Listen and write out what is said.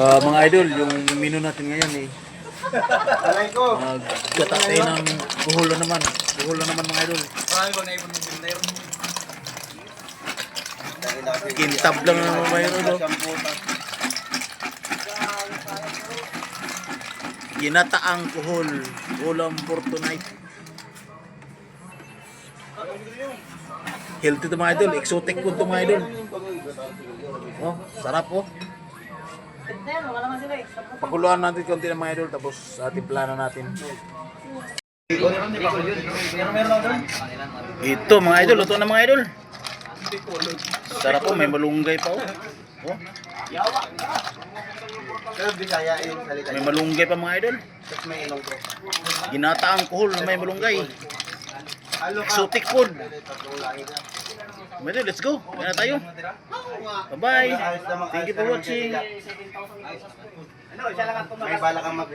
Ah, mga idol, yung menu natin ngayon eh. Alay ko. Nagkatatay ng buholo naman. Buholo naman mga idol. Marami bang naipon ng binder? Kintab lang naman mga idol. oh. Ginataang kuhol. Ulam for tonight. Healthy to mga idol. Exotic food to mga idol. Oh, sarap oh. Pakuluan natin konti ng mga idol tapos ating plano natin. Ito mga idol, luto na mga idol. Sarap po, may malunggay pa oh. oh. May malunggay pa mga idol. Ginataang kuhol na may malunggay. Exotic food. Idol, let's go. Kaya na tayo. Bye-bye. Thank you for watching. May bala kang mag